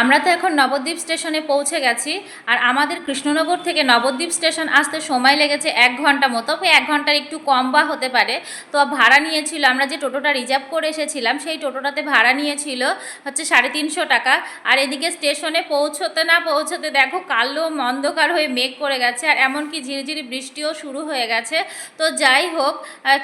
আমরা তো এখন নবদ্বীপ স্টেশনে পৌঁছে গেছি, আর আমাদের কৃষ্ণনগর থেকে নবদ্বীপ স্টেশন আসতে সময় লেগেছে এক ঘণ্টা মতো এক ঘণ্টার একটু কম বা হতে পারে। তো ভাড়া নিয়েছিল, আমরা যে টোটোটা রিজার্ভ করে এসেছিলাম, সেই টোটোটাতে ভাড়া নিয়েছিল হচ্ছে সাড়ে তিনশো টাকা। আর এদিকে স্টেশনে পৌঁছতে না পৌঁছতে দেখো কালো অন্ধকার হয়ে মেঘ করে গেছে, আর এমনকি ঝিরিঝিরি বৃষ্টিও শুরু হয়ে গেছে। তো যাই হোক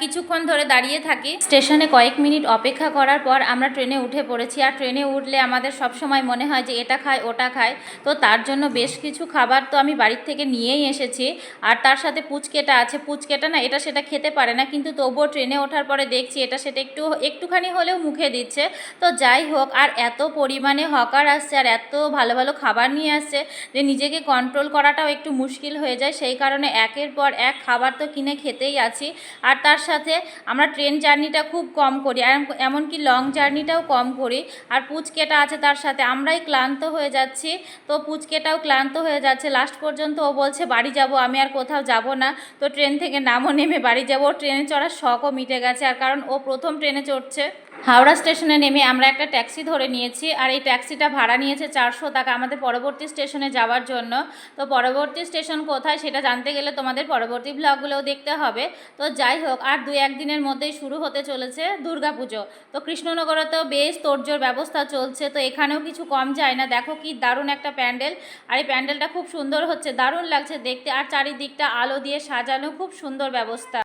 কিছুক্ষণ ধরে দাঁড়িয়ে থাকি। স্টেশনে কয়েক মিনিট অপেক্ষা করার পর আমরা ট্রেনে উঠে পড়েছি, আর ট্রেনে উঠলে আমাদের সব সময় মনে হয় যে এটা খায়, ওটা খায়। তো তার জন্য বেশ কিছু খাবার তো আমি বাড়ির থেকে নিয়েই এসেছি। আর তার সাথে পুচকেটা আছে। পুচকেটা না, এটা সেটা খেতে পারে না। কিন্তু তবুও ট্রেনে ওঠার পরে দেখছি এটা সেটা একটু, একটুখানি হলেও মুখে দিচ্ছে। তো যাই হোক, আর এত পরিমাণে হকার আসছে আর এত ভালো ভালো খাবার নিয়ে আসছে যে নিজেকে কন্ট্রোল করাটাও একটু মুশকিল হয়ে যায়। সেই কারণে একের পর এক খাবার তো কিনে খেতেই আছি। আর তার সাথে আমরা ট্রেন জার্নিটা খুব কম করি। আর এম- এমনকি লং জার্নিটাও কম করি। আর পুচকেটা আছে তার সাথে। আমরাই ক্লান্ত হয়ে যাচ্ছি। তো পুচকেটাও ক্লান্ত হয়ে যাচ্ছে। লাস্ট পর্যন্ত ও বলছে, বাড়ি যাব, আমি আর কোথাও যাব না। তো ট্রেন থেকে নামও নেমে বাড়ি যাব। ওর ট্রেনে চড়ার শখও মিটে গেছে। আর কারণ ও প্রথম ট্রেনে চড়ছে। হাওড়া স্টেশনে নেমে আমরা একটা ট্যাক্সি ধরে নিয়েছি। আর এই ট্যাক্সিটা ভাড়া নিয়েছে চারশো টাকা আমাদের পরবর্তী স্টেশনে যাওয়ার জন্য। তো পরবর্তী স্টেশন কোথায় সেটা জানতে গেলে তোমাদের পরবর্তী ব্লগগুলোও দেখতে হবে। তো যাই হোক, আর দু একদিনের মধ্যেই শুরু হতে চলেছে দুর্গাপুজো। তো কৃষ্ণনগরেতেও বেশ তোড়জোড় ব্যবস্থা চলছে। তো এখানেও কিছু কম যায় না। দেখো কি দারুণ একটা প্যান্ডেল। আর এই প্যান্ডেলটা খুব সুন্দর হচ্ছে, দারুণ লাগছে দেখতে। আর চারিদিকটা আলো দিয়ে সাজানো, খুব সুন্দর ব্যবস্থা।